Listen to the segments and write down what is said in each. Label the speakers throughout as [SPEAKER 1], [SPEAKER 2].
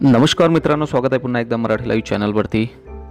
[SPEAKER 1] नमस्कार मित्रांनो स्वागत आहे पुन्हा एकदा मराठी लाईव्ह चॅनलवरती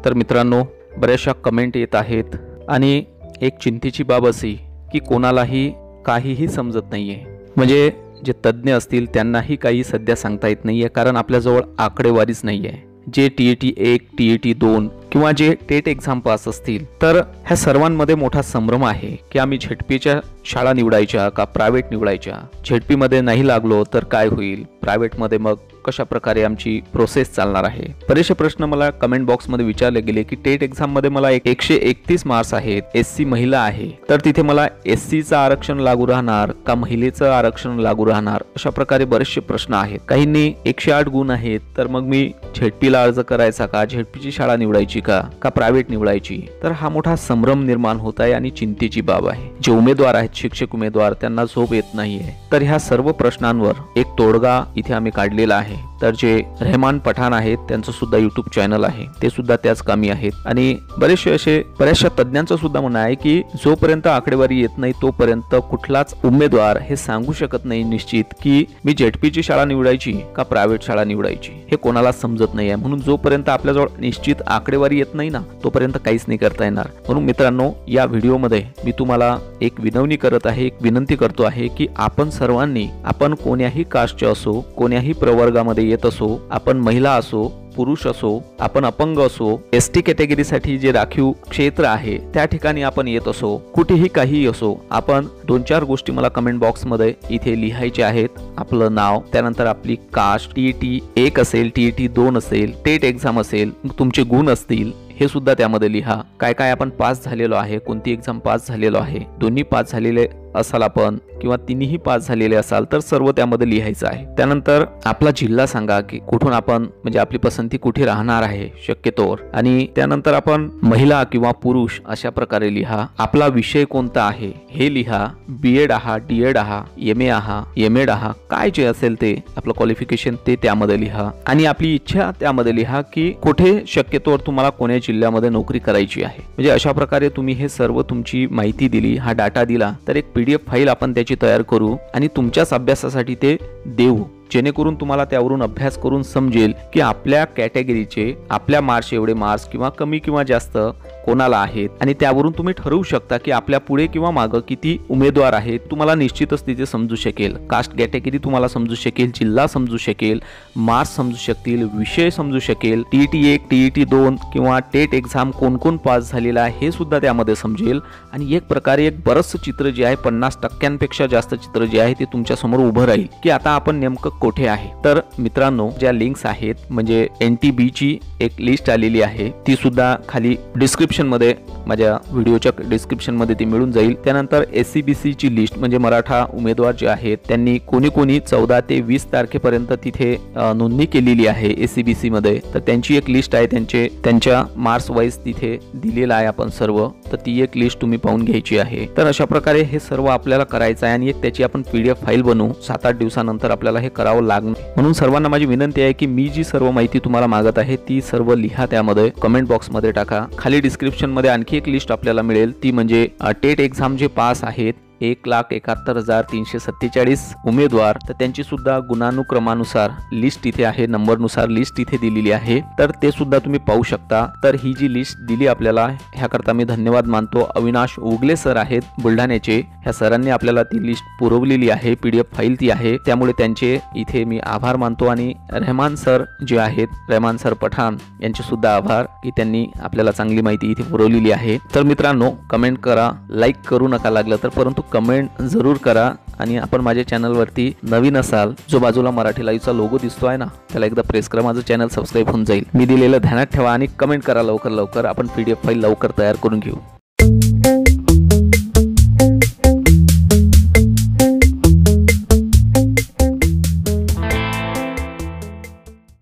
[SPEAKER 1] तर मित्रांनो बऱ्याचशा कमेंट येत आहेत आणि एक चिंतेची बाब अशी की कोणालाही काहीही समजत नाही आहे म्हणजे जे तज्ज्ञ असतील त्यांनाही काही सध्या सांगता येत नाही आहे कारण आपल्याजवळ आकडेवारीच नाही आहे जे टी ए टी एक टी ए टी दोन किंवा जे टेट एक्झाम पास असतील तर ह्या सर्वांमध्ये मोठा संभ्रम आहे की आम्ही झेडपीच्या शाळा निवडायच्या का प्रायव्हेट निवडायच्या? झेडपीमध्ये नाही लागलो तर काय होईल? प्रायव्हेटमध्ये मग कशा प्रकारे आमची प्रोसेस चालणार आहे? बरेचसे प्रश्न मला कमेंट बॉक्समध्ये विचारले गेले की टेट एक्झाममध्ये मला एक- एकशे एकतीस मार्क्स आहेत एस सी महिला आहे. तर तिथे मला एस चं आरक्षण लागू राहणार का महिलेचं आरक्षण लागू राहणार? अशा प्रकारे बरेचसे प्रश्न आहेत. काहींनी एकशे आठ गुण आहेत तर मग मी झेडपीला अर्ज करायचा का? झेडपीची शाळा निवडायची का? का प्रायव्हेट निवडायची? तर हा मोठा संभ्रम निर्माण होत आहे आणि चिंतेची बाब आहे. जे उमेदवार आहेत शिक्षक उमेदवार त्यांना झोप येत नाहीये. तर ह्या सर्व प्रश्नांवर एक तोडगा इथे आम्ही काढलेला आहे. तर जे रेहमान पठाण आहेत त्यांचं सुद्धा युट्यूब चॅनल आहे. ते सुद्धा त्याच कामी आहेत. आणि बरेचसे असे बऱ्याचशा तज्ज्ञांचं सुद्धा म्हणणं आहे की जोपर्यंत आकडेवारी येत नाही तोपर्यंत कुठलाच उमेदवार हे सांगू शकत नाही निश्चित की मी जेटपीची शाळा निवडायची का प्रायव्हेट शाळा निवडायची. हे कोणाला समजत नाही आहे म्हणून जोपर्यंत आपल्याजवळ निश्चित आकडेवारी येत नाही ना तोपर्यंत काहीच नाही करता येणार. म्हणून मित्रांनो या व्हिडिओमध्ये मी तुम्हाला एक विनवणी करत आहे एक विनंती करतो आहे की आपण सर्वांनी आपण कोण्याही कास्टचे असो कोण्याही प्रवर्गामध्ये येत असो आपण महिला असो पुरुष असो आपण अपंग असो एस टी कॅटेगरीसाठी जे राखीव क्षेत्र आहे त्या ठिकाणी आपण येत असो कुठेही काहीही असो आपण दोन चार गोष्टी मला कमेंट बॉक्समध्ये इथे लिहायचे आहेत. आपलं नाव त्यानंतर आपली कास्ट टी टी एक असेल टी टी दोन असेल टेट एक्झाम असेल तुमचे गुण असतील हे सुद्धा त्यामध्ये लिहा. काय काय आपण पास झालेलो आहे कोणती एक्झाम पास झालेलो आहे दोन्ही पास झालेले असाल आपण किंवा तिन्ही पास झालेले असाल तर सर्व त्यामध्ये लिहायचं आहे. त्यानंतर आपला जिल्हा सांगा की कुठून आपण म्हणजे आपली पसंती कुठे राहणार आहे शक्यतोवर. आणि त्यानंतर आपण महिला किंवा पुरुष अशा प्रकारे लिहा. आपला विषय कोणता आहे हे लिहा. बी एड आहा डी एड आहा एम ए आहा एम एड आहा काय जे असेल ते आपलं क्वालिफिकेशन ते त्यामध्ये लिहा. आणि आपली इच्छा त्यामध्ये लिहा की कुठे शक्यतोवर तुम्हाला कोण्या जिल्ह्यामध्ये नोकरी करायची आहे. म्हणजे अशा प्रकारे तुम्ही हे सर्व तुमची माहिती दिली हा डाटा दिला तर एक पीडीएफ फाईल आपण त्याची तयार करू आणि तुमच्याच अभ्यासासाठी ते देऊ. जेणेकरून तुम्हाला त्यावरून अभ्यास करून समजेल की आपल्या कॅटेगरीचे आपल्या मार्क्स एवढे मार्क्स किंवा कमी किंवा जास्त कोणाला आहेत? आणि त्यावरून तुम्ही ठरवू शकता की आपल्या पुढे किंवा मागं किती उमेदवार आहेत तुम्हाला निश्चितच तिथे समजू शकेल. कास्ट कॅटेगरी तुम्हाला समजू शकेल जिल्हा समजू शकेल मार्क्स समजू शकतील विषय समजू शकेल टी टी एक टी टी दोन किंवा टेट एक्झाम कोण कोण पास झालेला आहे हे सुद्धा त्यामध्ये समजेल. आणि एक प्रकारे एक बरंचसं चित्र जे आहे पन्नास टक्क्यांपेक्षा जास्त चित्र जे आहे ते तुमच्यासमोर उभं राहील. की आता आपण नेमकं कोठे आहे? तर मित्रांनो ज्या लिंक्स आहेत म्हणजे एन टी बीची एक लिस्ट आलेली आहे ती सुद्धा खाली डिस्क्रिप्शन मध्ये माझ्या व्हिडिओच्या डिस्क्रिप्शनमध्ये ती मिळून जाईल. त्यानंतर एस सी बी सीची लिस्ट म्हणजे मराठा उमेदवार जे आहेत त्यांनी कोणी कोणी चौदा ते वीस तारखेपर्यंत तिथे नोंदणी केलेली आहे एस सी बी सीमध्ये तर त्यांची एक लिस्ट आहे त्यांचे त्यांच्या मार्क्स वाईज तिथे दिलेलं आहे आपण सर्व. तर ती एक लिस्ट तुम्ही पाहून घ्यायची आहे. तर अशा प्रकारे हे सर्व आपल्याला करायचं आहे आणि एक त्याची आपण पीडीएफ फाईल बनवू. सात आठ दिवसानंतर आपल्याला हे करावं लागणार. म्हणून सर्वांना माझी विनंती आहे की मी जी सर्व माहिती तुम्हाला मागत आहे ती सर्व लिहा त्यामध्ये. कमेंट बॉक्समध्ये टाका. खाली डिस्क्रिप्शनमध्ये आणखी एक लिस्ट आपल्याला मिळेल. ती म्हणजे टेट एक्झाम जे पास आहेत एक लाख एकाहत्तर हजार तीनशे सत्तेचाळीस उमेदवार. तर त्यांची सुद्धा गुणानुक्रमानुसार लिस्ट इथे आहे. नंबरनुसार लिस्ट इथे दिलेली आहे. तर ते सुद्धा तुम्ही पाहू शकता. तर ही जी लिस्ट दिली आपल्याला ह्याकरता मी धन्यवाद मानतो. अविनाश उगले सर आहेत बुलढाण्याचे. ह्या सरांनी आपल्याला ती लिस्ट पुरवलेली आहे. पीडीएफ फाईल ती आहे. त्यामुळे त्यांचे इथे मी आभार मानतो. आणि रहमान सर जे आहेत रहमान सर पठाण यांचे सुद्धा आभार की त्यांनी आपल्याला चांगली माहिती इथे पुरवलेली आहे. तर मित्रांनो कमेंट करा. लाईक करू नका लागलं तर परंतु कमेंट जरूर करा आणि आपण माझ्या चॅनलवरती नवीन असाल जो बाजूला मराठी लाईव्हचा लोगो दिसतो आहे ना त्याला एकदा प्रेस करा माझं चॅनल सबस्क्राईब होऊन जाईल. मी दिलेलं ध्यानात ठेवा आणि कमेंट करा लवकर लवकर. आपण पी डी एफ फाईल लवकर तयार करून घेऊ.